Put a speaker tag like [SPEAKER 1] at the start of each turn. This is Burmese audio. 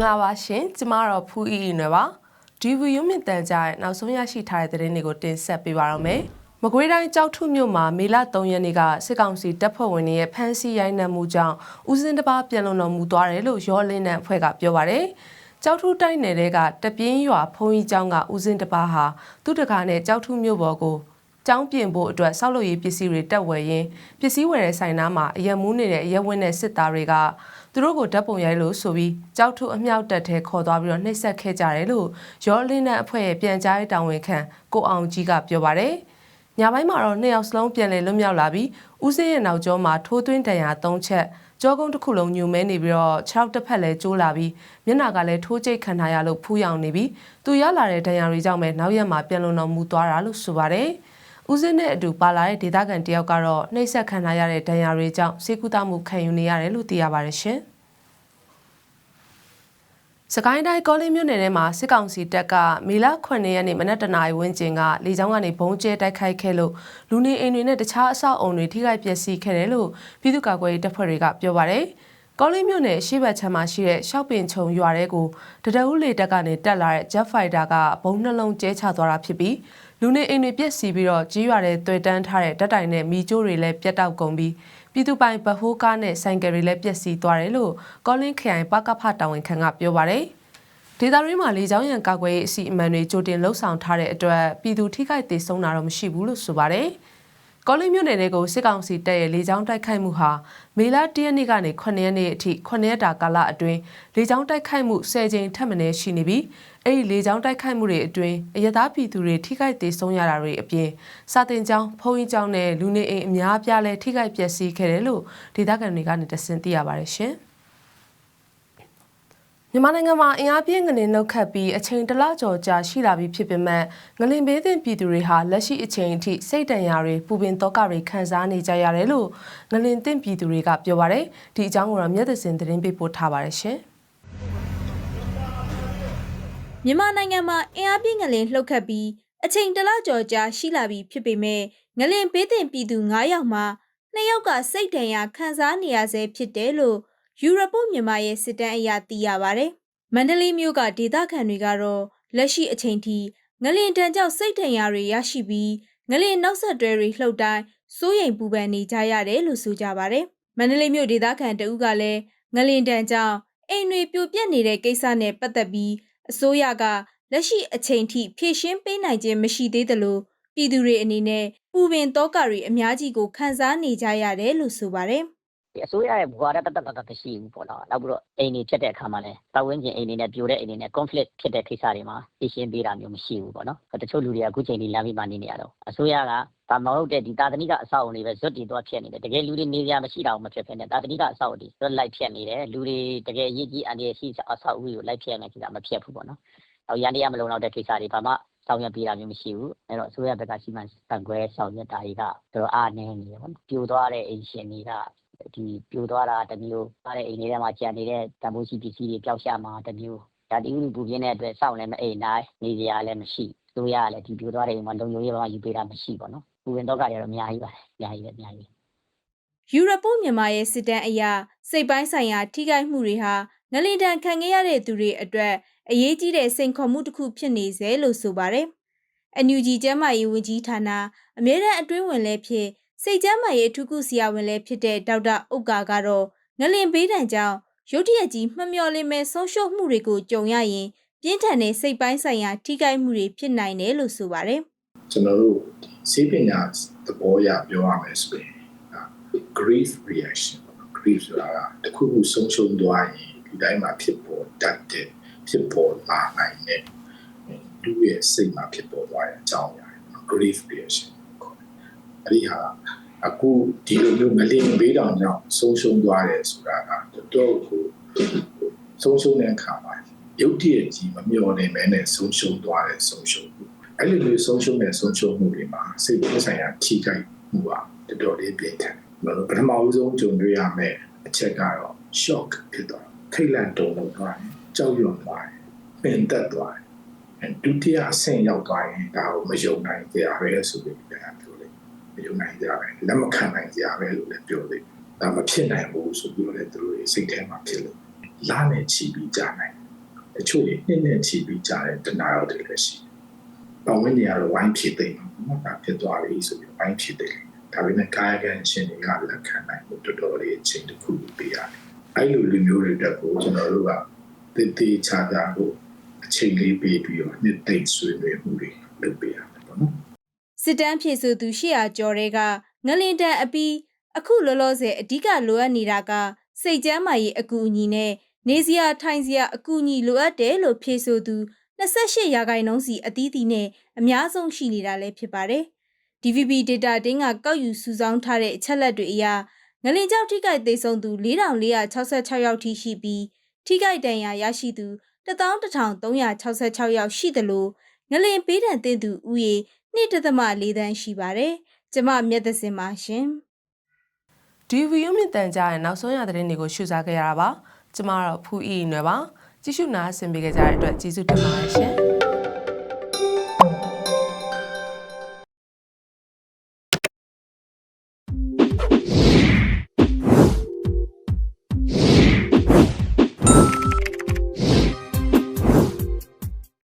[SPEAKER 1] ငါပါရှင်ကျမတော့ဖူးအီအီနွယ်ပါဒီဗီယိုမြင့်တန်ကြရဲ့နောက်ဆုံးရရှိထားတဲ့သတင်းတွေကိုတင်ဆက်ပေးပါရမယ်မကွေးတိုင်းကြောက်ထုမြို့မှာမေလ3ရက်နေ့ကစစ်ကောင်စီတပ်ဖွဲ့ဝင်တွေရဲ့ဖမ်းဆီးရိုက်နှက်မှုကြောင့်ဦးစင်းတစ်ပါးပြန်လုံတော်မူသွားတယ်လို့ရောလင်းတဲ့အဖွဲ့ကပြောပါရယ်ကြောက်ထုတိုင်းနယ်တွေကတပြင်းရွာဖုံးကြီးကျောင်းကဦးစင်းတစ်ပါးဟာသူ့တကာနဲ့ကြောက်ထုမြို့ပေါ်ကို ကျောင်းပြင်ဖို့အတွက်ဆောက်လုပ်ရေးပစ္စည်းတွေတက်ဝယ်ရင်းပစ္စည်းဝယ်တဲ့ဆိုင်နားမှာအရက်မူးနေတဲ့အရက်ဝင်းတဲ့စစ်သားတွေကသူတို့ကိုဓာတ်ပုံရိုက်လို့ဆိုပြီးကြောက်ထုအမြောက်တက်ထဲခေါ်သွားပြီးတော့နှိပ်စက်ခဲ့ကြတယ်လို့ရောလင်းတဲ့အဖွဲ့ရဲ့ပြန်ကြားရေးတာဝန်ခံကိုအောင်ကြီးကပြောပါတယ်။ညပိုင်းမှာတော့နှစ်ယောက်စလုံးပြန်လည်လွတ်မြောက်လာပြီးဦးစင်းရဲ့နောက်ကျောမှာထိုးသွင်းတန်ရာ၃ချက်ကြောကုန်းတစ်ခုလုံးညူမဲနေပြီးတော့ခြေထောက်တစ်ဖက်လည်းကျိုးလာပြီးမျက်နှာကလည်းထိုးကျိတ်ခံထားရလို့ဖူးယောင်နေပြီးသူရလာတဲ့ဒဏ်ရာတွေကြောင့်ပဲနောက်ရက်မှာပြန်လုံတော်မူသွားတာလို့ဆိုပါတယ်။ ဦးစင်းနဲ့အတူပါလာတဲ့ဒေသခံတယောက်ကတော့နှိပ်စက်ခံထားရတဲ့ဒဏ်ရာတွေကြောင့်စေကူတာမှုခံယူနေရတယ်လို့သိရပါတယ်ရှင်။စကိုင်းတိုင်းကောလင်းမြို့နယ်ထဲမှာစစ်ကောင်စီတပ်ကမေလ9ရက်နေ့မနက်တနာရီဝန်းကျင်ကလေကြောင်းကနေဘုံကျဲတိုက်ခိုက်ခဲ့လို့လူနေအိမ်တွေနဲ့တခြားအဆောက်အုံတွေထိခိုက်ပျက်စီးခဲ့တယ်လို့ပြည်သူ့ကာကွယ်ရေးတပ်ဖွဲ့တွေကပြောပါတယ်။ ကောလင်းမြို့နယ်ရှေ့ဘက်ခြမ်းမှာရှိတဲ့ရှောက်ပင်ချုံရွာတဲကိုတတအုပ်လေတပ်ကနေတက်လာတဲ့ Jet Fighter ကဘုံနှလုံးကျဲချသွားတာဖြစ်ပြီးလူနေအိမ်တွေပြက်စီပြီးတော့ကြီးရွာတဲ့တွေ့တန်းထားတဲ့တက်တိုင်နဲ့မီကျိုးတွေလည်းပြတ်တောက်ကုန်ပြီးပြည်သူပိုင်ဗဟိုးကားနဲ့ဆိုင်ကယ်တွေလည်းပြက်စီသွားတယ်လို့ကောလင်းခရိုင်ပကဖတာဝန်ခံကပြောပါတယ်ဒေတာရင်းမှာလေကြောင်းရန်ကာကွယ်ရေးအစီအမံတွေကြိုတင်လှုပ်ဆောင်ထားတဲ့အတွက်ပြည်သူထိခိုက်သေးဆုံးတာတော့မရှိဘူးလို့ဆိုပါတယ်။ ကောလင်းမြို့နယ်တွေကိုစစ်ကောင်စီတပ်ရဲ့လေကြောင်းတိုက်ခိုက်မှုဟာမေလ၁ရက်နေ့ကနေ9ရက်နေ့အထိ9ရက်တာကာလအတွင်းလေကြောင်းတိုက်ခိုက်မှု10ကြိမ်ထပ်မံရှိနေပြီးအဲ့ဒီလေကြောင်းတိုက်ခိုက်မှုတွေအတွင်းအရသာပြည်သူတွေထိခိုက်သေးဆုံးရတာတွေအပြင်စာတင်ကျောင်းဖုံးကြီးကျောင်းနဲ့လူနေအိမ်အများအပြားလဲထိခိုက်ပျက်စီးခဲ့တယ်လို့ဒေသခံတွေကနေတဆင့်သိရပါတယ်ရှင်။ မြန်မာနိုင်ငံမှာအင်အားပြင်းငလင်နှုတ်ခတ်ပြီးအချိန်တလကျော်ကြာရှိလာပြီဖြစ်ပေမဲ့ငလင်ဘေးသင့်ပြည်သူတွေဟာလက်ရှိအချိန်အထိစိတ်တန်ရာတွေပူပင်သောကတွေခံစားနေကြရတယ်လို့ငလင်သင့်ပြည်သူတွေကပြောပါတယ်ဒီအကြောင်းကိုတော့မြတ်သစင်သတင်းပေးပို့ထားပါတယ်ရှင်
[SPEAKER 2] မြန်မာနိုင်ငံမှာအင်အားပြင်းငလင်လှုပ်ခတ်ပြီးအချိန်တလကျော်ကြာရှိလာပြီဖြစ်ပေမဲ့ငလင်ဘေးသင့်ပြည်သူ9ယောက်မှာ2ယောက်ကစိတ်တန်ရာခံစားနေရဆဲဖြစ်တယ်လို့ ယူရပုမြန်မာရဲ့စစ်တမ်းအရသိရပါဗျ။မန္တလေးမြို့ကဒေသခံတွေကတော့လက်ရှိအချိန်ထိငလင်တန်ကြောင့်စိတ်ထင်ရတွေရရှိပြီးငလင်နောက်ဆက်တွဲတွေလှုပ်တိုင်းစိုးရိမ်ပူပန်နေကြရတယ်လို့ဆိုကြပါဗျ။မန္တလေးမြို့ဒေသခံတဦးကလည်းငလင်တန်ကြောင့်အိမ်တွေပြိုပြက်နေတဲ့ကိစ္စနဲ့ပတ်သက်ပြီးအစိုးရကလက်ရှိအချိန်ထိဖြည့်ရှင်းပေးနိုင်ခြင်းမရှိသေးသလိုပြည်သူတွေအနေနဲ့ပူပင်တောကတွေအများကြီးကိုခံစားနေကြရတယ်လို့ဆိုပါတယ်။
[SPEAKER 3] ဒီ အစိုးရရဲ့ဘဝတတတတမရှိဘူးပေါ့နော်နောက်ပြီးတော့အိမ်တွေဖြစ်တဲ့အခါမှာလည်းပတ်ဝန်းကျင်အိမ်တွေနဲ့ပြိုတဲ့အိမ်တွေနဲ့ conflict ဖြစ်တဲ့ကိစ္စတွေမှာသိရှင်းပေးတာမျိုးမရှိဘူးပေါ့နော်တချို့လူတွေကအခုချိန်ကြီးလမ်းပြီးမှနေနေရတော့အစိုးရကဒါမဟုတ်တဲ့ဒီတာသနိကအဆောက်အုံတွေပဲဇွတ်တီတော့ဖြစ်နေတယ်တကယ်လူတွေနေကြမရှိတာမဖြစ်ဖြစ်နဲ့တာသနိကအဆောက်အုံတွေဇွတ်လိုက်ဖြစ်နေတယ်လူတွေတကယ်အရေးကြီးအန္တရာယ်ရှိအဆောက်အဦကိုလိုက်ဖြစ်နေကြတာမဖြစ်ဘူးပေါ့နော်နောက်ရန်တရားမလုံလောက်တဲ့ကိစ္စတွေဘာမှဆောင်ရွက်ပေးတာမျိုးမရှိဘူးအဲ့တော့အစိုးရဘက်ကစီမံစံခွဲဆောင်ရွက်တာတွေကတော်အားနည်းနေတယ်ပေါ့နော်ပြိုသွားတဲ့အိမ်ရှင်တွေက ဒီပြိုသွားတာတမျိုးပါတဲ့အိမ်လေးထဲမှာကြံနေတဲ့တံပိုးရှိပစ္စည်းတွေပျောက်ရှာမှာတမျိုးဒါတီဦးလူပူပြင်းတဲ့အတွက်စောင့်လည်းမအိမ်နိုင်နေကြရလည်းမရှိသူရလည်းဒီပြိုသွားတဲ့အိမ်မှာလုံခြုံရေးဘာမှယူပေးတာမရှိပေါ့နော်ပူဝင်တော့ကတွေတော့အများကြီးပါတယ်အများကြီးပဲအများကြီး
[SPEAKER 2] ယူရပုမြန်မာရဲ့စစ်တမ်းအရစိတ်ပိုင်းဆိုင်ရာထိခိုက်မှုတွေဟာငလင်တန်ခံခဲ့ရတဲ့သူတွေအတွက်အရေးကြီးတဲ့စိန်ခေါ်မှုတစ်ခုဖြစ်နေစေလို့ဆိုပါတယ်။ NUG ကျမ်းမာရေးဝန်ကြီးဌာနအမြဲတမ်းအတွင်းဝင်လည်းဖြစ် စိတ်ကျမ်းမာရေးအထူးကုဆရာဝန်လည်းဖြစ်တဲ့ဒေါက်တာဥက္ကာကတော့ငလင်ဘေးဒဏ်ကြောင့်ရုတ်တရက်ကြီးမှမျော်လင့်မဲ့ဆုံးရှုံးမှုတွေကိုကြုံရရင်ပြင်းထန်တဲ့စိတ်ပိုင်းဆိုင်ရာထိခိုက်မှုတွေဖြစ်နိုင်တယ်လို့ဆိုပါတယ်။
[SPEAKER 4] ကျွန်တော်တို့စေပညာသဘောအရပြောရမယ်ဆိုရင် grief reaction grief ဆိုတာကတခုခုဆုံးရှုံးသွားရင်ဒီတိုင်းမှာဖြစ်ပေါ်တတ်တဲ့ဖြစ်ပေါ်လာနိုင်တဲ့လူရဲ့စိတ်မှာဖြစ်ပေါ်သွားတဲ့အကြောင်းအရာ grief reaction အဲ့ဒီဟာအခုဒီလိုမျိုးမလင်ဘေးတောင်ကြောင့်ဆုံးရှုံးသွားတယ်ဆိုတာကတော်တော်ကိုဆုံးရှုံးတဲ့အခါမှာရုပ်တရက်ကြီးမမျော်နေမဲနဲ့ဆုံးရှုံးသွားတယ်ဆုံးရှုံးမှုအဲ့လိုမျိုးဆုံးရှုံးတဲ့ဆုံးရှုံးမှုတွေမှာစိတ်ပိုင်းဆိုင်ရာထိခိုက်မှုကတော်တော်လေးပြင်းထန်တယ်ပထမဦးဆုံးကြုံတွေ့ရမယ့်အချက်ကတော့ shock ဖြစ်သွားထိတ်လန့်တုန်လှုပ်သွားတယ်ကြောက်ရွံ့သွားတယ်ပင်သက်သွားတယ်ဒုတိယအဆင့်ရောက်သွားရင်ဒါကိုမယုံနိုင်ကြရပဲဆိုပြီးပြန်ပြောလိုက် မယုံနိုင်ကြပဲလက်မခံနိုင်ကြပဲလို့လည်းပြောလိုက်ဒါမဖြစ်နိုင်ဘူးဆိုပြီးတော့လည်းသူတို့စိတ်ထဲမှာဖြစ်လို့လာနဲ့ချီပြီးကြာနိုင်တချို့တွေနှစ်နှစ်ချီပြီးကြားတဲ့တနာရောတွေလည်းရှိတယ်။ပတ်ဝန်းကျင်ကတော့ဝိုင်းဖြစ်သိမ်းမှာပေါ့နော်ဒါဖြစ်သွားပြီဆိုပြီးဝိုင်းဖြစ်သိမ်းဒါပေမဲ့ကာယကံရှင်တွေကလက်ခံနိုင်ဖို့တော်တော်လေးအချိန်တစ်ခုပေးရတယ်။အဲ့လိုလူမျိုးတွေတက်ကိုကျွန်တော်တို့ကတည်တည်ချာချာကိုအချိန်လေးပေးပြီးတော့နှစ်သိမ့်ဆွေးနွေးမှုတွေလုပ်ပေးရတယ်ပေါ့နော်။
[SPEAKER 2] စစ်တမ်းဖြည့်ဆိုသူ800ကျော်တဲ့ကငလင်တန်အပီးအခုလောလောဆယ်အဓိကလိုအပ်နေတာကစိတ်ကျမ်းမာရေးအကူအညီနဲ့နေစရာထိုင်စရာအကူအညီလိုအပ်တယ်လို့ဖြည့်ဆိုသူ28ရာခိုင်နှုန်းစီအသီးသီးနဲ့အများဆုံးရှိနေတာလည်းဖြစ်ပါတယ်။ DVB data တင်းကကောက်ယူစုဆောင်းထားတဲ့အချက်လက်တွေအရငလင်ကြောက်ထိခိုက်သေးဆုံးသူ4466ယောက်ထိရှိပြီးထိခိုက်ဒဏ်ရာရရှိသူ11366ယောက်ရှိသလိုငလင်ပေးဒဏ်သင့်သူဦးရေ 2.4တန်းရှိပါတယ်။ကျမမျက်သစင်ပါရှင်။
[SPEAKER 1] ဒီဗီဒီယိုမြင့်တန်ကြရဲ့နောက်ဆုံးရသတင်းတွေကိုရှုစားခဲ့ရတာပါကျမကတော့ဖူးအီနွယ်ပါကြည့်ရှုနားဆင်ပေးကြတဲ့အတွက်ကျေးဇူးတင်ပါတယ်ရှင်